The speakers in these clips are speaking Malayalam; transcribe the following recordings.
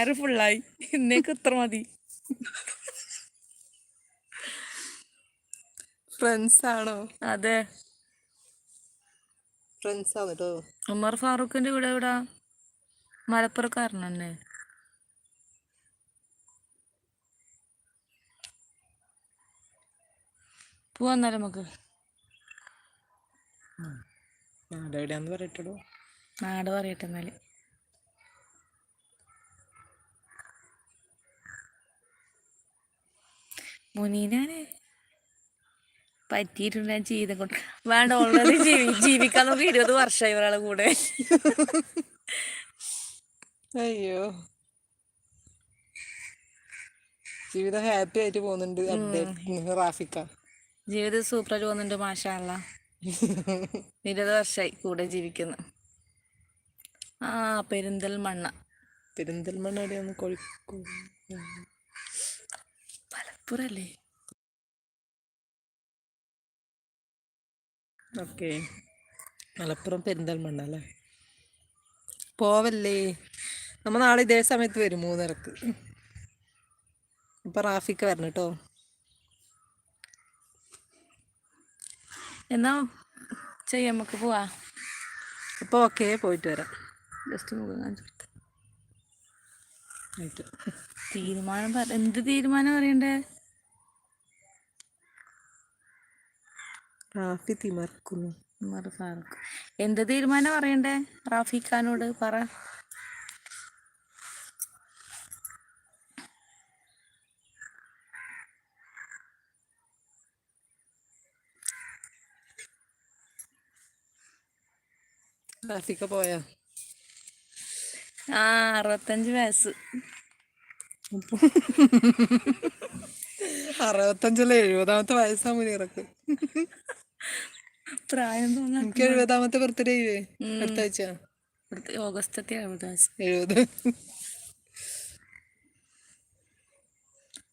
വയറ് ഫുള്ളായി ഇന്നേക്ക് ഇത്ര മതി. ഫ്രണ്ട്സ് ആണോ അതെ. ഫ്രണ്ട്സ് ആണ് കേട്ടോ ഉമർ ഫാറൂഖിന്റെ കൂടെ എവിടാ? മലപ്പുറക്കാരൻ തന്നെ പോവാന്നാലും നമുക്ക്. നാട് എവിടെയാന്ന് പറയട്ടോ നാട് പറയട്ടെ എന്നാൽ. മുനീനാണ് പറ്റിയിട്ടുണ്ട് ഞാൻ ജീവിതം കൊണ്ട് വേണ്ട ഓൾറെഡി ജീവി ജീവിക്കാൻ നമുക്ക് ഇരുപത് വർഷമായി ഒരാളെ കൂടെ. അയ്യോ. ജീവിതം ഹാപ്പി ആയിട്ട് പോകുന്നുണ്ട് റാഫിക്ക. ജീവിതം സൂപ്പറായിട്ട് പോകുന്നുണ്ട് മാഷാള്ള ഇരുപത് വർഷമായി കൂടെ ജീവിക്കുന്നു. ആ പെരിന്തൽമണ്ണ. പെരിന്തൽമണ്ണ എവിടെയാണ് കോഴിക്കോട് മലപ്പുറല്ലേ ഓക്കെ മലപ്പുറം പെരിന്തൽമണ്ണ അല്ലേ പോവല്ലേ നമ്മ നാളെ ഇതേ സമയത്ത് വരും മൂന്നരക്ക് അപ്പൊ റാഫിക്ക് വരണം കേട്ടോ എന്നാ ചെയ്യാം നമുക്ക് പോവാ അപ്പൊ ഓക്കെ പോയിട്ട് വരാം ജസ്റ്റ് മുഖം കാണിച്ചു തീരുമാനം പറ എന്ത് തീരുമാനം പറയണ്ടേ റാഫി തിമർക്കുന്നു ഉമർ ഫാറൂഖ് എന്ത് തീരുമാനം പറയണ്ടേ? റാഫി ഖാനോട് പറ. റാഫിക്ക പോയ? ആ അറുപത്തഞ്ച് വയസ്സ്. അറുപത്തഞ്ചല്ല? എഴുപതാമത്തെ വയസ്സാ മുനീറക്ക്. പ്രായം എനിക്ക് എഴുപതാമത്തെ ബർത്ത്ഡേ ഇല്ലേ? അടുത്ത ആഴ്ച? ഓഗസ്റ്റത്തെ എഴുപത് എഴുപത്.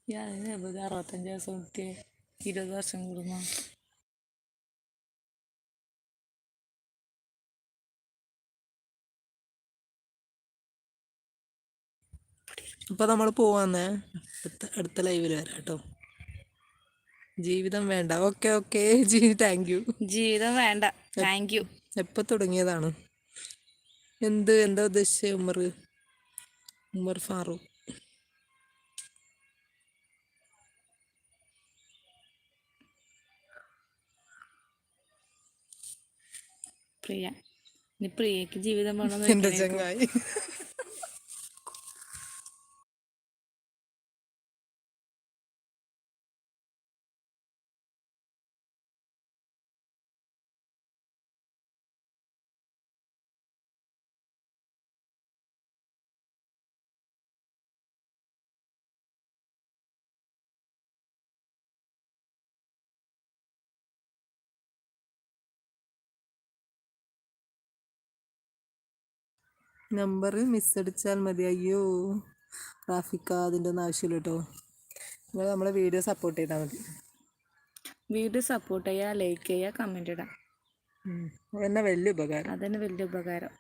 ഞാൻ എഴുപത് അറുപത്തഞ്ച് ദിവസം കുട്ടിയെ ഇരുപത് വർഷം കൂടുമ്പോ. അപ്പൊ നമ്മൾ പോവാന്നേ. അടുത്ത അടുത്ത ലൈവിൽ വരാം കേട്ടോ. ജീവിതം വേണ്ട. Okay okay. താങ്ക് യു ജീവിതം വേണ്ട. താങ്ക് യു എപ്പോൾ തുടങ്ങിയതാണ്? എന്ത് എന്താ ഉദ്ദേശിച്ചത് ഉമർ ഉമർ ഫാറൂഖ്. പ്രിയ. ഇനി പ്രിയക്ക് ജീവിതം വേണമെന്ന് എന്റെ. ചങ്ങായി. നമ്പർ മിസ് അടിച്ചാൽ മതി. അയ്യോ റാഫിക്ക അതിന്റെ ഒന്നും ആവശ്യമില്ല കേട്ടോ നിങ്ങൾ നമ്മളെ വീഡിയോ സപ്പോർട്ട് ചെയ്താൽ മതി. വീഡിയോ സപ്പോർട്ട് ചെയ്യുക ലൈക്ക് ചെയ്യുക കമന്റ് ഇടാം. അതന്നെ വലിയ ഉപകാരം. അതന്നെ വലിയ ഉപകാരം.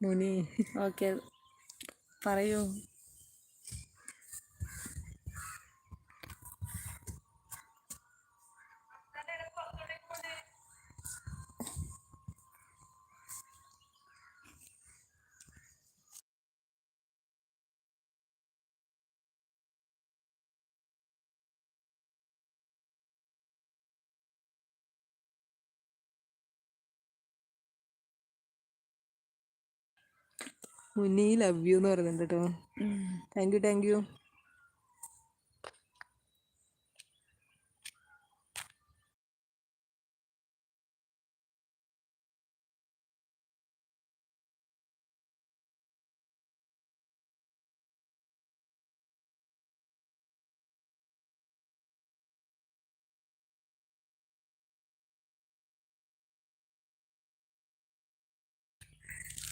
മുനി. ഓക്കെ പറയൂ. മുനി ലവ് യു എന്ന് പറയുന്നുണ്ട് കേട്ടോ thank you thank you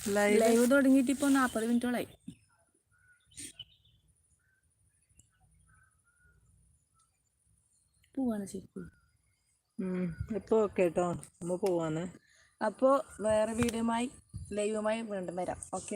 live തുടങ്ങിയിട്ട് ഇപ്പോൾ നാൽപ്പത് മിനിറ്റോളായി. പോവാണ് ശരിക്കും. എപ്പോൾ ഓക്കെ കേട്ടോ നമ്മ പോവാന്ന്. അപ്പോൾ വേറെ വീഡിയോ ലൈവുമായി വീണ്ടും വരാം. ഓക്കെ